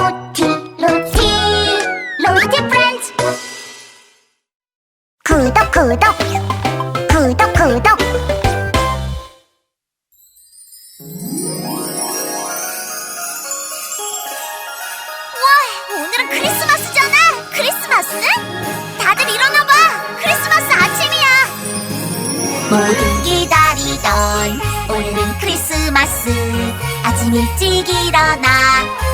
로티 로티 로티 프렌즈. 구독 구독 구독 구독. 와 오늘은 크리스마스잖아. 크리스마스? 다들 일어나봐. 크리스마스 아침이야. 모두 기다리던 오늘은 크리스마스. 아침 일찍 일어나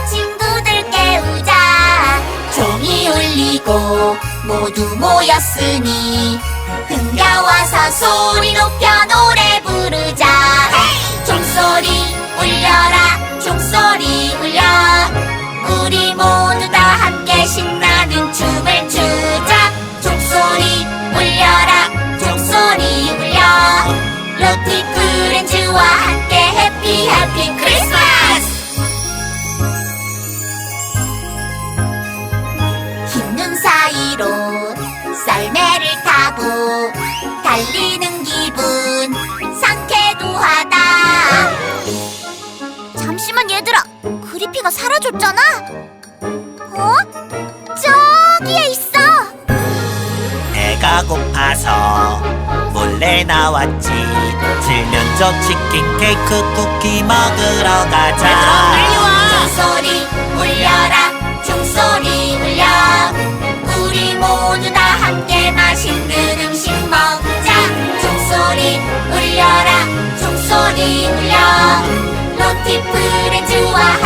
모두 모였으니 흥겨워서 소리 높여 노래 부르자. 종소리 울려라 종소리 울려. 우리 모두 다 함께 신나 달리는 기분. 상쾌도 하다. 잠시만 얘들아. 그리피가 사라졌잖아. 어? 저기에 있어. 배가 고파서 몰래 나왔지. 칠면조 치킨 케이크 쿠키 먹으러 가자 울려 로티 프렌즈와